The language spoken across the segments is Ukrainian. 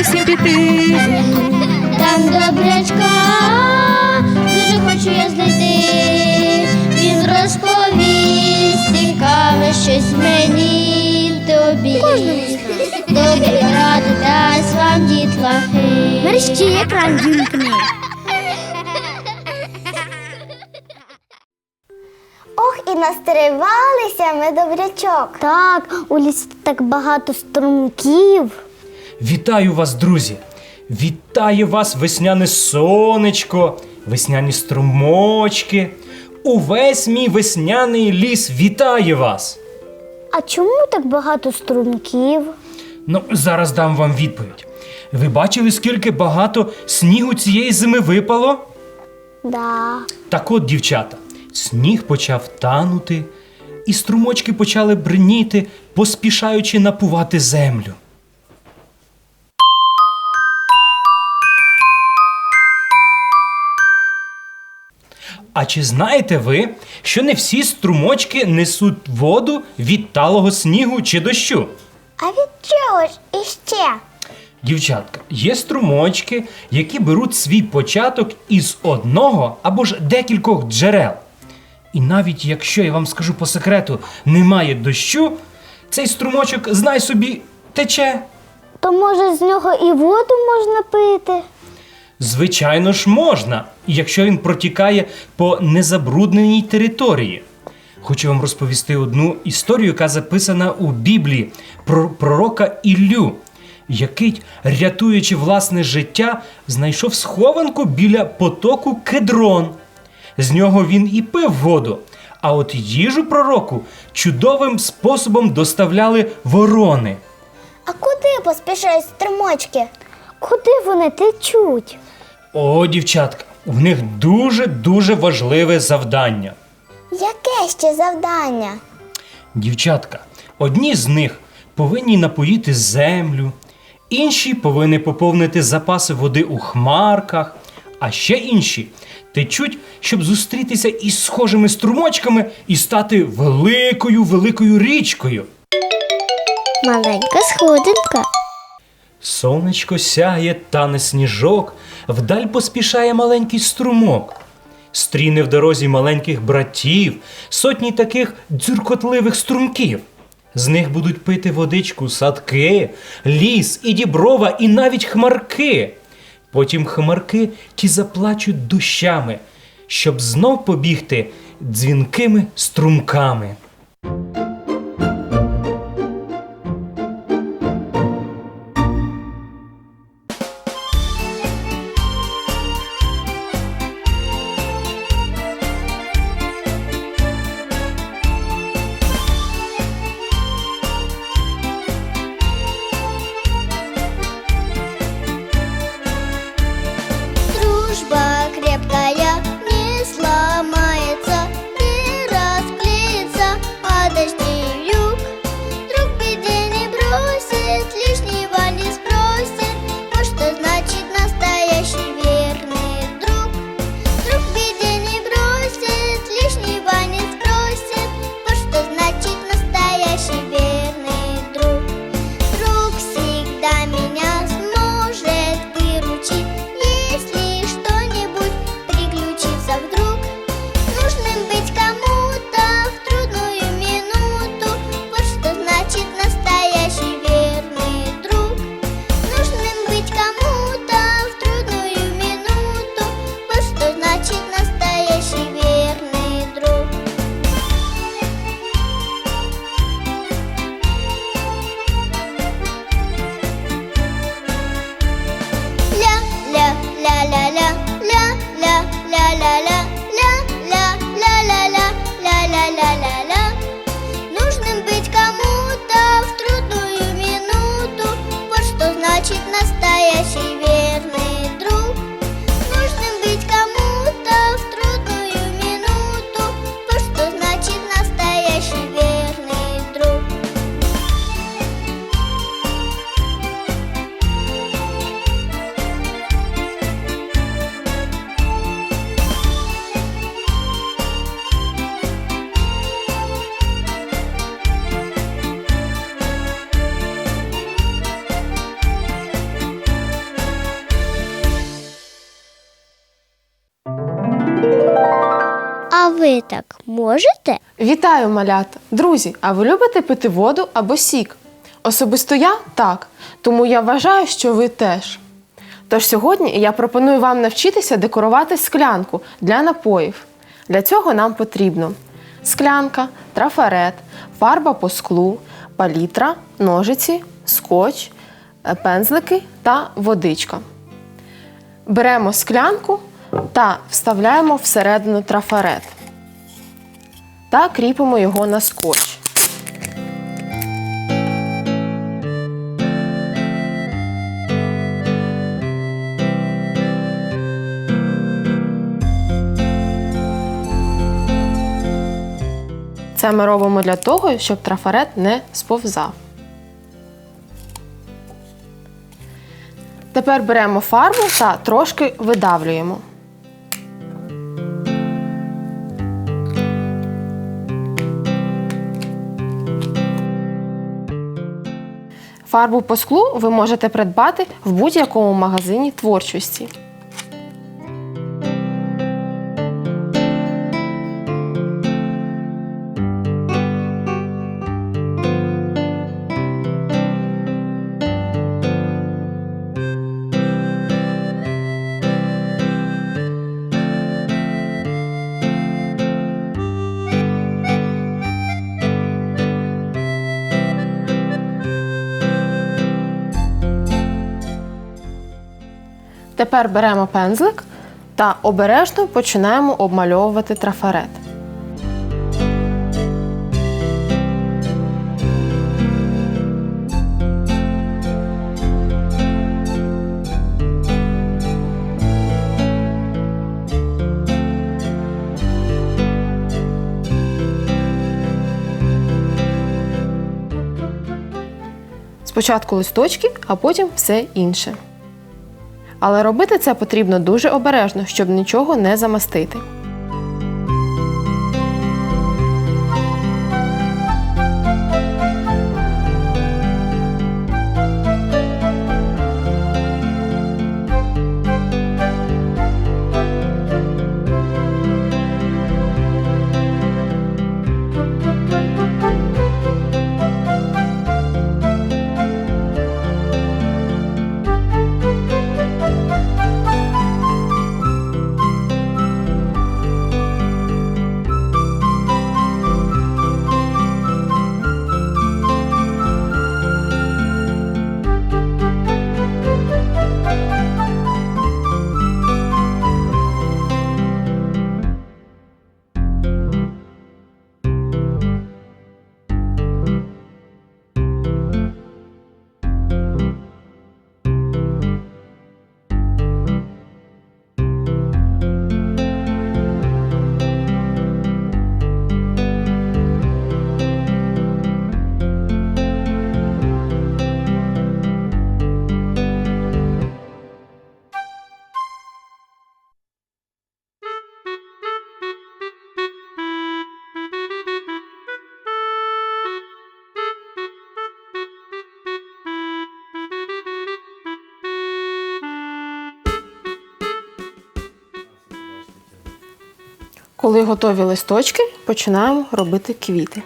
усім піти. Там добрячка, дуже хочу я знайти. Він розповість цікаве щось мені тобі. Добрі ради дасть вам дітлахи. Мерщі екран. Ох, і настривалися ми добрячок. Так, у лісі так багато струмків. Вітаю вас, друзі! Вітає вас весняне сонечко, весняні струмочки. Увесь мій весняний ліс вітає вас. А чому так багато струмків? Ну, зараз дам вам відповідь. Ви бачили, скільки багато снігу цієї зими випало? Да. Так от, дівчата, сніг почав танути, і струмочки почали бриніти, поспішаючи напувати землю. А чи знаєте ви, що не всі струмочки несуть воду від талого снігу чи дощу? А від чого ж іще? Дівчатка, є струмочки, які беруть свій початок із одного або ж декількох джерел. І навіть якщо я вам скажу по секрету, немає дощу, цей струмочок, знай собі, тече. То може з нього і воду можна пити? Звичайно ж, можна, якщо він протікає по незабрудненій території. Хочу вам розповісти одну історію, яка записана у Біблії про пророка Іллю, який, рятуючи власне життя, знайшов схованку біля потоку кедрон. З нього він і пив воду. А от їжу пророку чудовим способом доставляли ворони. А куди поспішають струмочки? Куди вони течуть? О, дівчатка, в них дуже-дуже важливе завдання. Яке ще завдання? Дівчатка, одні з них повинні напоїти землю, інші повинні поповнити запаси води у хмарках, а ще інші течуть, щоб зустрітися із схожими струмочками і стати великою великою річкою. Маленька сходинка. Сонечко сяє, тане сніжок, вдаль поспішає маленький струмок. Стріне в дорозі маленьких братів, сотні таких дзюркотливих струмків. З них будуть пити водичку садки, ліс і діброва, і навіть хмарки. Потім хмарки ті заплачуть дощами, щоб знов побігти дзвінкими струмками. Ви так можете? Вітаю, малята! Друзі, а ви любите пити воду або сік? Особисто я так, тому я вважаю, що ви теж. Тож сьогодні я пропоную вам навчитися декорувати склянку для напоїв. Для цього нам потрібно склянка, трафарет, фарба по склу, палітра, ножиці, скотч, е, пензлики та водичка. Беремо склянку та вставляємо всередину трафарет та кріпимо його на скотч. Це ми робимо для того, щоб трафарет не сповзав. Тепер беремо фарбу та трошки видавлюємо. Фарбу по склу ви можете придбати в будь-якому магазині творчості. Тепер беремо пензлик та обережно починаємо обмальовувати трафарет. Спочатку листочки, а потім все інше. Але робити це потрібно дуже обережно, щоб нічого не замастити. Коли готові листочки, починаємо робити квіти.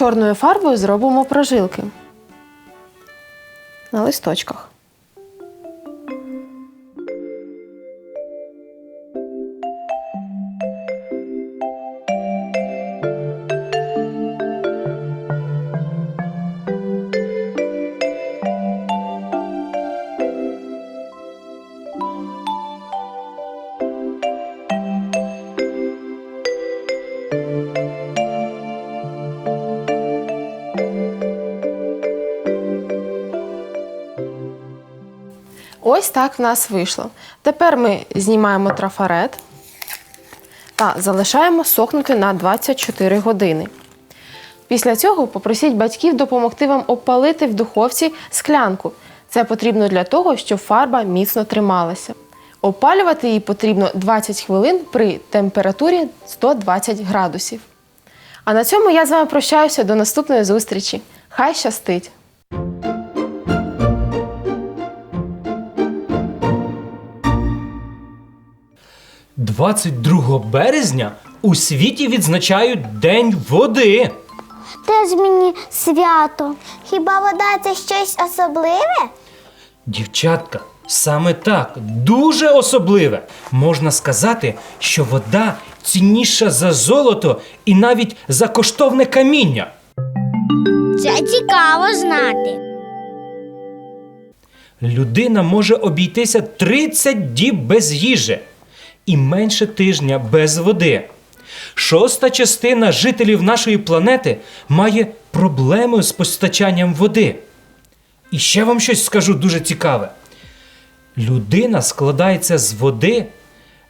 Чорною фарбою зробимо прожилки на листочках. Ось так в нас вийшло. Тепер ми знімаємо трафарет та залишаємо сохнути на 24 години. Після цього попросіть батьків допомогти вам опалити в духовці склянку. Це потрібно для того, щоб фарба міцно трималася. Опалювати її потрібно 20 хвилин при температурі 120 градусів. А на цьому я з вами прощаюся до наступної зустрічі. Хай щастить! 22 березня у світі відзначають День води. Теж мені свято. Хіба вода це щось особливе? Дівчатка, саме так, дуже особливе. Можна сказати, що вода цінніша за золото і навіть за коштовне каміння. Це цікаво знати. Людина може обійтися 30 діб без їжі і менше тижня без води. Шоста частина жителів нашої планети має проблеми з постачанням води. І ще вам щось скажу дуже цікаве. Людина складається з води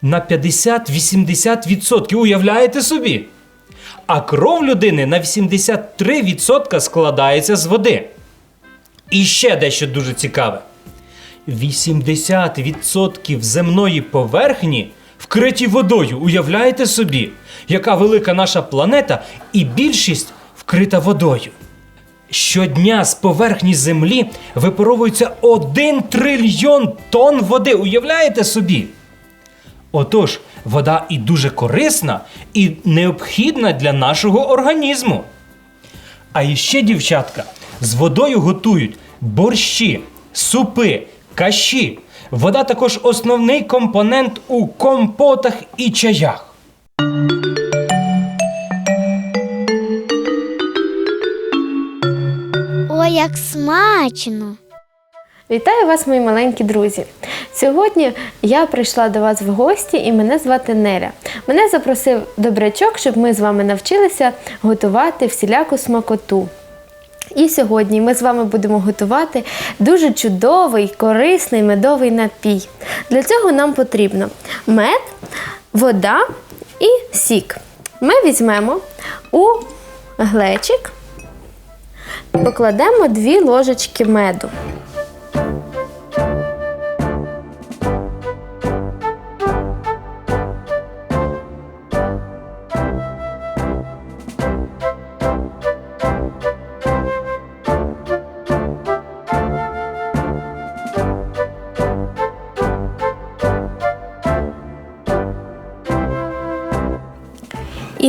на 50-80%. Уявляєте собі? А кров людини на 83% складається з води. І ще дещо дуже цікаве. 80% земної поверхні вкриті водою. Уявляєте собі, яка велика наша планета, і більшість вкрита водою. Щодня з поверхні землі випаровується 1 трильйон тонн води. Уявляєте собі? Отож, вода і дуже корисна, і необхідна для нашого організму. А іще, дівчатка, з водою готують борщі, супи, каші. Вода також основний компонент у компотах і чаях. Ой, як смачно. Вітаю вас, мої маленькі друзі! Сьогодні я прийшла до вас в гості і мене звати Неля. Мене запросив добрячок, щоб ми з вами навчилися готувати всіляку смакоту. І сьогодні ми з вами будемо готувати дуже чудовий, корисний медовий напій. Для цього нам потрібно мед, вода і сік. Ми візьмемо у глечик, покладемо дві ложечки меду.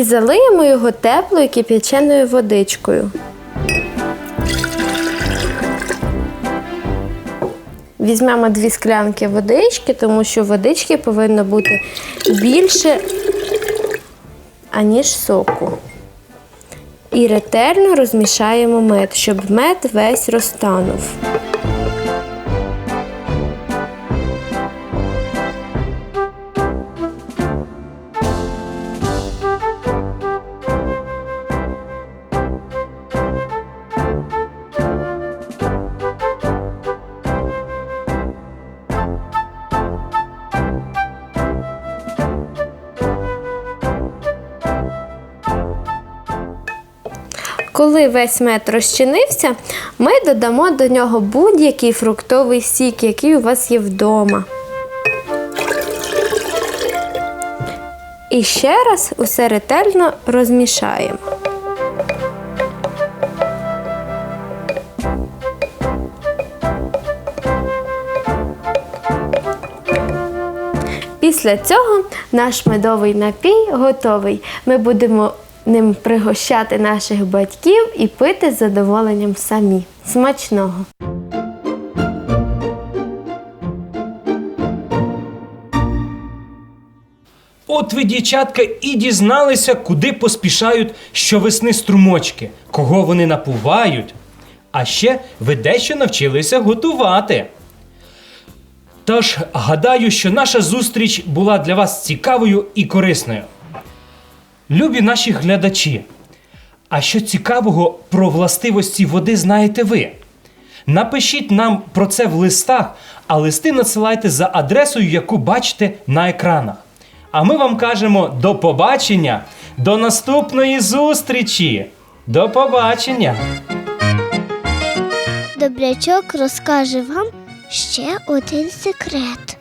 І залиємо його теплою кип'яченою водичкою. Візьмемо дві склянки водички, тому що водички повинно бути більше, аніж соку. І ретельно розмішаємо мед, щоб мед весь розтанув. Коли весь мед розчинився, ми додамо до нього будь-який фруктовий сік, який у вас є вдома. І ще раз усе ретельно розмішаємо. Після цього наш медовий напій готовий. Ми будемо ним пригощати наших батьків і пити з задоволенням самі. Смачного! От ви, дівчатка, і дізналися, куди поспішають щовесни струмочки, кого вони напувають. А ще ви дещо навчилися готувати. Тож, гадаю, що наша зустріч була для вас цікавою і корисною. Любі наші глядачі, а що цікавого про властивості води знаєте ви? Напишіть нам про це в листах, а листи надсилайте за адресою, яку бачите на екранах. А ми вам кажемо до побачення, до наступної зустрічі. До побачення! Добрячок розкаже вам ще один секрет.